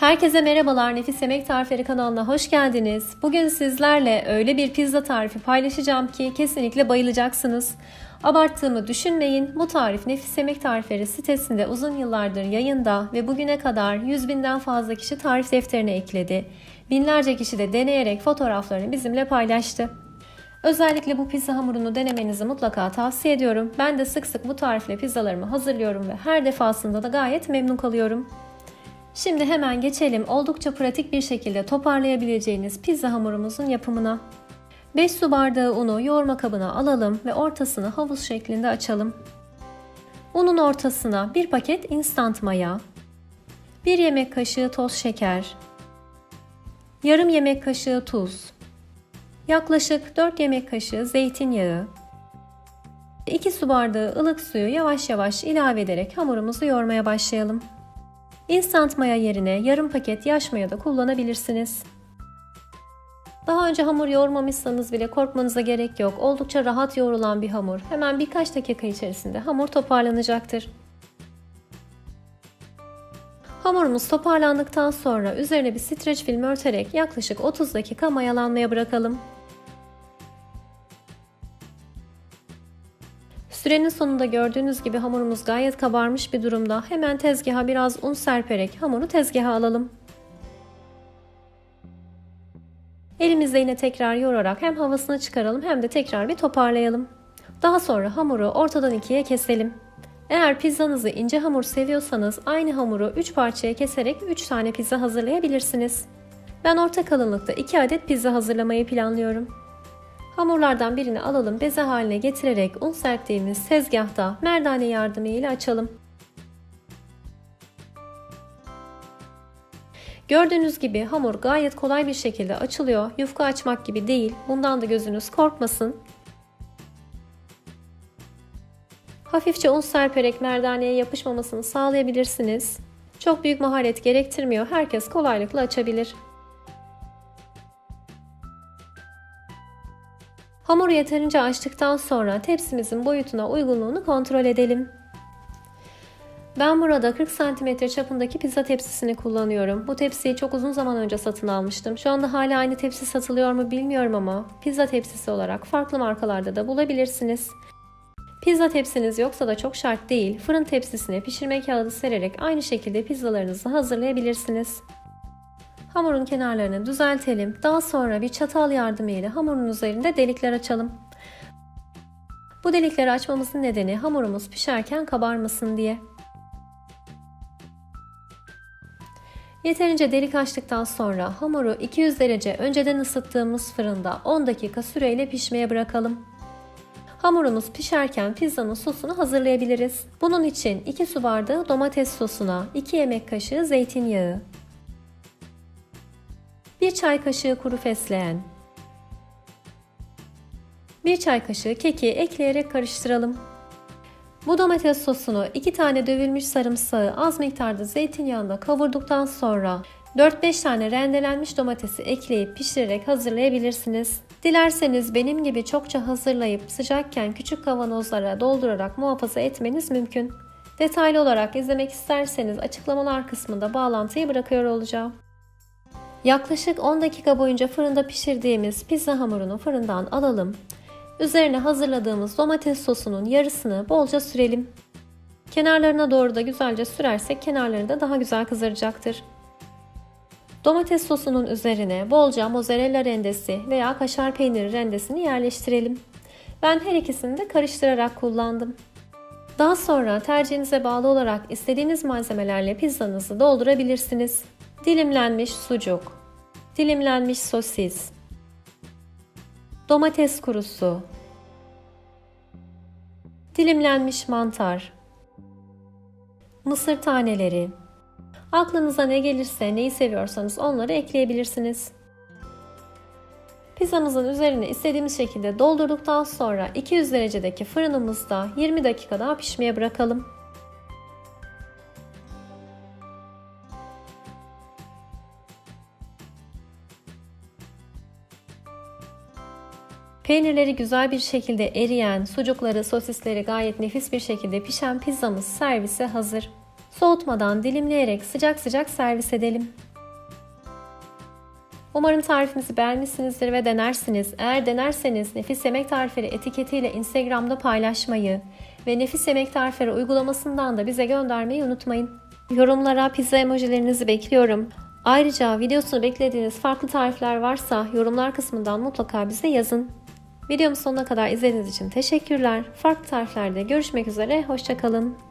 Herkese merhabalar Nefis Yemek Tarifleri kanalına hoş geldiniz. Bugün sizlerle öyle bir pizza tarifi paylaşacağım ki kesinlikle bayılacaksınız. Abarttığımı düşünmeyin. Bu tarif Nefis Yemek Tarifleri sitesinde uzun yıllardır yayında ve bugüne kadar 100 binden fazla kişi tarif defterine ekledi. Binlerce kişi de deneyerek fotoğraflarını bizimle paylaştı. Özellikle bu pizza hamurunu denemenizi mutlaka tavsiye ediyorum. Ben de sık sık bu tarifle pizzalarımı hazırlıyorum ve her defasında da gayet memnun kalıyorum. Şimdi hemen geçelim oldukça pratik bir şekilde toparlayabileceğiniz pizza hamurumuzun yapımına. 5 su bardağı unu yoğurma kabına alalım ve ortasını havuz şeklinde açalım. Unun ortasına 1 paket instant maya, 1 yemek kaşığı toz şeker, yarım yemek kaşığı tuz, yaklaşık 4 yemek kaşığı zeytinyağı, 2 su bardağı ılık suyu yavaş yavaş ilave ederek hamurumuzu yoğurmaya başlayalım. Instant maya yerine yarım paket yaş maya da kullanabilirsiniz. Daha önce hamur yoğurmamışsanız bile korkmanıza gerek yok. Oldukça rahat yoğrulan bir hamur. Hemen birkaç dakika içerisinde hamur toparlanacaktır. Hamurumuz toparlandıktan sonra üzerine bir streç film örterek yaklaşık 30 dakika mayalanmaya bırakalım. Sürenin sonunda gördüğünüz gibi hamurumuz gayet kabarmış bir durumda. Hemen tezgaha biraz un serperek hamuru tezgaha alalım. Elimizle yine tekrar yoğurarak hem havasını çıkaralım hem de tekrar bir toparlayalım. Daha sonra hamuru ortadan ikiye keselim. Eğer pizzanızı ince hamur seviyorsanız aynı hamuru 3 parçaya keserek 3 tane pizza hazırlayabilirsiniz. Ben orta kalınlıkta 2 adet pizza hazırlamayı planlıyorum. Hamurlardan birini alalım beze haline getirerek un serptiğimiz tezgahta merdane yardımıyla açalım. Gördüğünüz gibi hamur gayet kolay bir şekilde açılıyor. Yufka açmak gibi değil. Bundan da gözünüz korkmasın. Hafifçe un serperek merdaneye yapışmamasını sağlayabilirsiniz. Çok büyük maharet gerektirmiyor. Herkes kolaylıkla açabilir. Hamuru yeterince açtıktan sonra tepsimizin boyutuna uygunluğunu kontrol edelim. Ben burada 40 cm çapındaki pizza tepsisini kullanıyorum. Bu tepsiyi çok uzun zaman önce satın almıştım. Şu anda hala aynı tepsi satılıyor mu bilmiyorum ama pizza tepsisi olarak farklı markalarda da bulabilirsiniz. Pizza tepsiniz yoksa da çok şart değil. Fırın tepsisine pişirme kağıdı sererek aynı şekilde pizzalarınızı hazırlayabilirsiniz. Hamurun kenarlarını düzeltelim. Daha sonra bir çatal yardımıyla hamurun üzerinde delikler açalım. Bu delikleri açmamızın nedeni hamurumuz pişerken kabarmasın diye. Yeterince delik açtıktan sonra hamuru 200 derece önceden ısıttığımız fırında 10 dakika süreyle pişmeye bırakalım. Hamurumuz pişerken pizzanın sosunu hazırlayabiliriz. Bunun için 2 su bardağı domates sosuna 2 yemek kaşığı zeytinyağı, 1 çay kaşığı kuru fesleğen, 1 çay kaşığı keki ekleyerek karıştıralım. Bu domates sosunu 2 tane dövülmüş sarımsağı az miktarda zeytinyağında kavurduktan sonra 4-5 tane rendelenmiş domatesi ekleyip pişirerek hazırlayabilirsiniz. Dilerseniz benim gibi çokça hazırlayıp sıcakken küçük kavanozlara doldurarak muhafaza etmeniz mümkün. Detaylı olarak izlemek isterseniz açıklamalar kısmında bağlantıyı bırakıyor olacağım. Yaklaşık 10 dakika boyunca fırında pişirdiğimiz pizza hamurunu fırından alalım. Üzerine hazırladığımız domates sosunun yarısını bolca sürelim. Kenarlarına doğru da güzelce sürersek kenarları da daha güzel kızaracaktır. Domates sosunun üzerine bolca mozzarella rendesi veya kaşar peyniri rendesini yerleştirelim. Ben her ikisini de karıştırarak kullandım. Daha sonra tercihinize bağlı olarak istediğiniz malzemelerle pizzanızı doldurabilirsiniz. Dilimlenmiş sucuk, dilimlenmiş sosis, domates kurusu, dilimlenmiş mantar, mısır taneleri, aklınıza ne gelirse neyi seviyorsanız onları ekleyebilirsiniz. Pizzamızın üzerine istediğimiz şekilde doldurduktan sonra 200 derecedeki fırınımızda 20 dakika daha pişmeye bırakalım. Peynirleri güzel bir şekilde eriyen, sucukları, sosisleri gayet nefis bir şekilde pişen pizzamız servise hazır. Soğutmadan dilimleyerek sıcak sıcak servis edelim. Umarım tarifimizi beğenmişsinizdir ve denersiniz. Eğer denerseniz Nefis Yemek Tarifleri etiketiyle Instagram'da paylaşmayı ve Nefis Yemek Tarifleri uygulamasından da bize göndermeyi unutmayın. Yorumlara pizza emojilerinizi bekliyorum. Ayrıca videosunu beklediğiniz farklı tarifler varsa yorumlar kısmından mutlaka bize yazın. Videomu sonuna kadar izlediğiniz için teşekkürler. Farklı tariflerde görüşmek üzere, hoşçakalın.